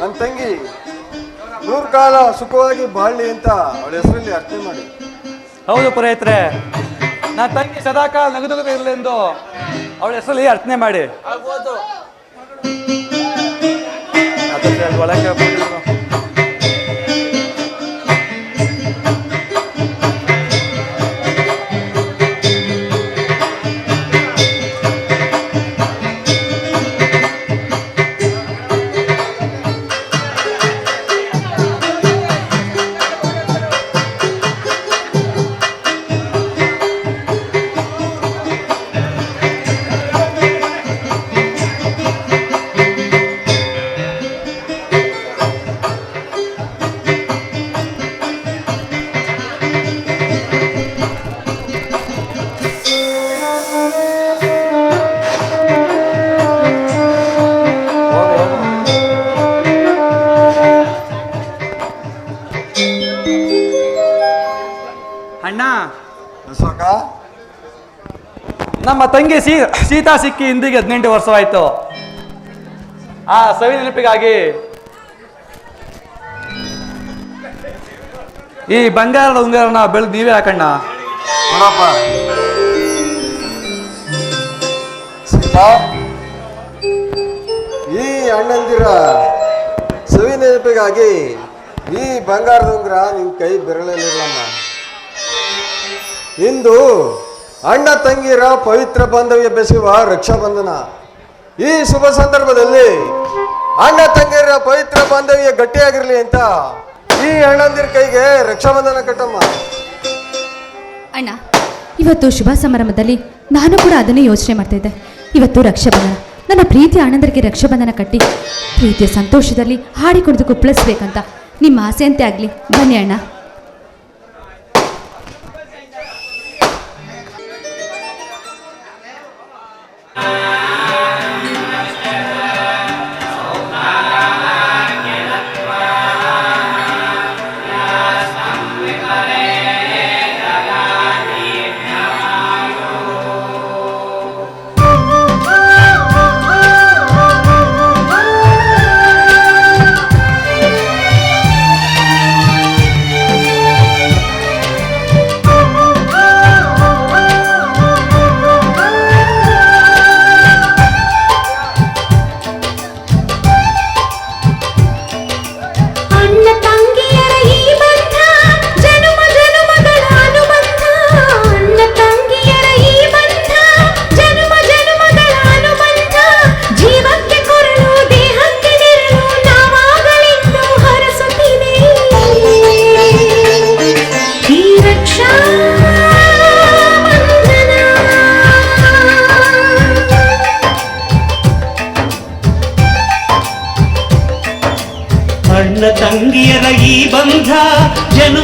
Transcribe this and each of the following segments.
ನನ್ನ ತಂಗಿ ನೂರು ಕಾಲ ಸುಖವಾಗಿ ಬಾಳ್ಲಿ ಅಂತ ಅವಳ ಹೆಸರಲ್ಲಿ ಅರ್ಚನೆ ಮಾಡಿ. ಹೌದು ಪುರೋಹಿತ್ರೆ ನನ್ನ ತಂಗಿ ಸದಾಕಾಲ ನಗದು ಇರಲೆಂದು ಅವಳ ಹೆಸರಲ್ಲಿ ಅರ್ಚನೆ ಮಾಡಿ. ಒಳಗೆ ನಮ್ಮ ತಂಗಿ ಸೀ, ಸೀತಾ ಸಿಕ್ಕಿ ಇಂದಿಗೆ ಹದಿನೆಂಟು ವರ್ಷವಾಯ್ತು. ಆ ಸವಿ ನೆನಪಿಗಾಗಿ ಈ ಬಂಗಾರದ ಉಂಗಾರನ ಬೆಳೆದು ನೀವೇ ಹಾಕಣ್ಣ. ನೋಡಪ್ಪ. ಸೀತಾ, ಈ ಅಣ್ಣಂದಿರ ಸವಿ ನೆನಪಿಗಾಗಿ ಈ ಬಂಗಾರದ ಉಂಗುರ ನಿಮ್ಮ ಕೈ ಬೆರಳಲ್ಲಿರಲಮ್ಮ ಇಂದು ಅಣ್ಣ ತಂಗಿರ ಪವಿತ್ರ ಬಾಂಧವ್ಯ ಬೆಸೆಯುವ ರಕ್ಷಾಬಂಧನ ಈ ಶುಭ ಸಂದರ್ಭದಲ್ಲಿ ಅಣ್ಣ ತಂಗಿರ ಪವಿತ್ರ ಬಾಂಧವ್ಯ ಗಟ್ಟಿಯಾಗಿರಲಿ ಅಂತ ಈ ಅಣ್ಣಂದಿರ ಕೈಗೆ ರಕ್ಷಾಬಂಧನ ಕಟ್ಟಮ್ಮ. ಅಣ್ಣ, ಇವತ್ತು ಶುಭ ಸಮಾರಂಭದಲ್ಲಿ ನಾನು ಕೂಡ ಅದನ್ನೇ ಯೋಚನೆ ಮಾಡ್ತಾ ಇದ್ದೆ. ಇವತ್ತು ರಕ್ಷಾಬಂಧನ ನನ್ನ ಪ್ರೀತಿಯ ಆನಂದರಿಗೆ ರಕ್ಷಾಬಂಧನ ಕಟ್ಟಿ ಪ್ರೀತಿಯ ಸಂತೋಷದಲ್ಲಿ ಹಾಡಿಕೊಂಡು ಕುಪ್ಪಳಿಸ್ಬೇಕಂತ ನಿಮ್ಮ ಆಸೆಯಂತೆ ಆಗಲಿ. ಬನ್ನಿ ಅಣ್ಣ.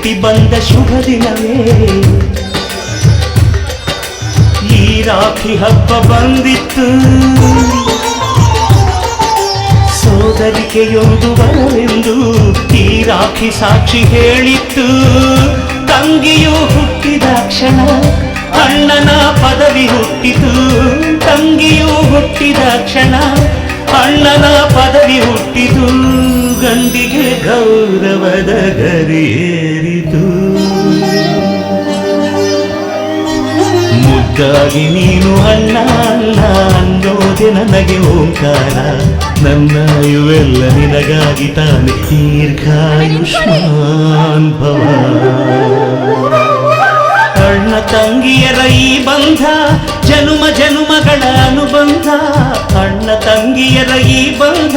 ಹುಟ್ಟಿ ಬಂದ ಶುಭ ದಿನವೇ. ಈ ರಾಖಿ ಹಬ್ಬ ಬಂದಿತ್ತು. ಸೋದರಿಕೆಯೊಂದು ಬರವೆಂದು ಈ ರಾಖಿ ಸಾಕ್ಷಿ ಹೇಳಿತ್ತು. ತಂಗಿಯು ಹುಟ್ಟಿದ ಕ್ಷಣ ಅಣ್ಣನ ಪದವಿ ಹುಟ್ಟಿತು. ತಂಗಿಯು ಹುಟ್ಟಿದ ಕ್ಷಣ ಅಣ್ಣನ ಪದವಿ ಹುಟ್ಟಿತು. ಗಂಡಿಗೆ ಗೌರವದ ಗರಿಯೇರಿತು ಮುದ್ದಾಗಿ ನೀನು ಅಣ್ಣ ಅಲ್ಲ ಅನ್ನೋದೆ ನನಗೆ ಓಂಕಾರ. ನನ್ನ ಇವೆಲ್ಲ ನಿನಗಾಗಿ ತಾನೆ ದೀರ್ಘಾಯುಷ್ಮಾನ್ ಭವ ಅಣ್ಣ ತಂಗಿಯರ ಈ ಬಂಧ, ಜನುಮ ಜನುಮಗಳ ಅನುಬಂಧ. ಅಣ್ಣ ತಂಗಿಯರ ಈ ಬಂಧ